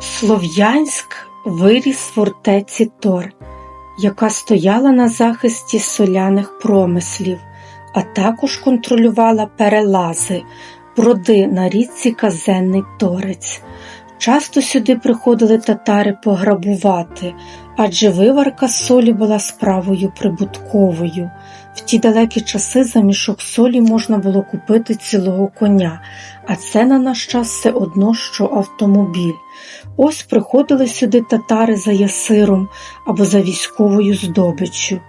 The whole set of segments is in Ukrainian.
Слов'янськ виріс в фортеці Тор, яка стояла на захисті соляних промислів, а також контролювала перелази, броди на річці Казенний Торець. Часто сюди приходили татари пограбувати, адже виварка солі була справою прибутковою. В ті далекі часи за мішок солі можна було купити цілого коня, а це на наш час все одно, що автомобіль. Ось приходили сюди татари за ясиром або за військовою здобиччю.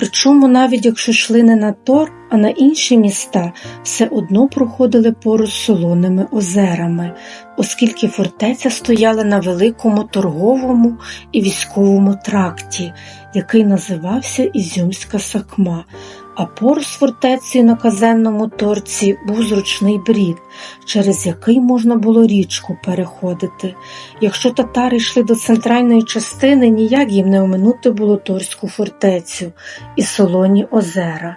Причому навіть якщо йшли не на Тор, а на інші міста, все одно проходили поруч солоними озерами, оскільки фортеця стояла на великому торговому і військовому тракті, який називався Ізюмська Сакма. А поруч з фортецею на казенному торці був зручний брід, через який можна було річку переходити. Якщо татари йшли до центральної частини, ніяк їм не оминути було Торську фортецю і солоні озера.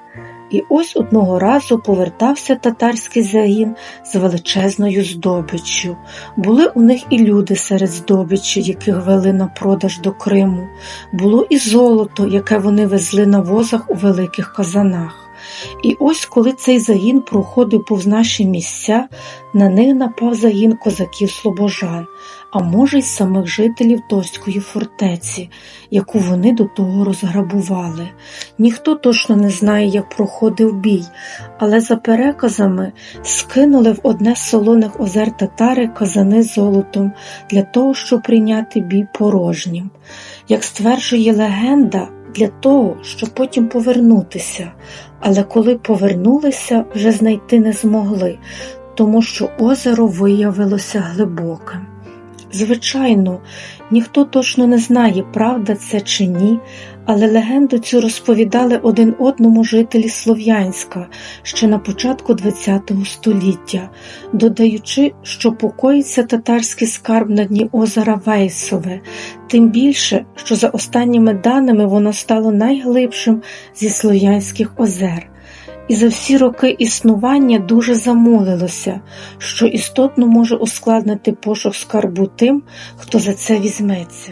І ось одного разу повертався татарський загін з величезною здобиччю. Були у них і люди серед здобичі, яких вели на продаж до Криму. Було і золото, яке вони везли на возах у великих казанах. І ось коли цей загін проходив повз наші місця, на них напав загін козаків слобожан, а може й самих жителів Торської фортеці, яку вони до того розграбували. Ніхто точно не знає, як проходив бій, але за переказами скинули в одне з солоних озер татари казани золотом для того, щоб прийняти бій порожнім. Як стверджує легенда, для того, щоб потім повернутися, але коли повернулися, вже знайти не змогли, тому що озеро виявилося глибоким. Звичайно, ніхто точно не знає, правда це чи ні, але легенду цю розповідали один одному жителі Слов'янська ще на початку ХХ століття, додаючи, що покоїться татарський скарб на дні озера Вейсове, тим більше, що за останніми даними воно стало найглибшим зі слов'янських озер. І за всі роки існування дуже замолилося, що істотно може ускладнити пошук скарбу тим, хто за це візьметься.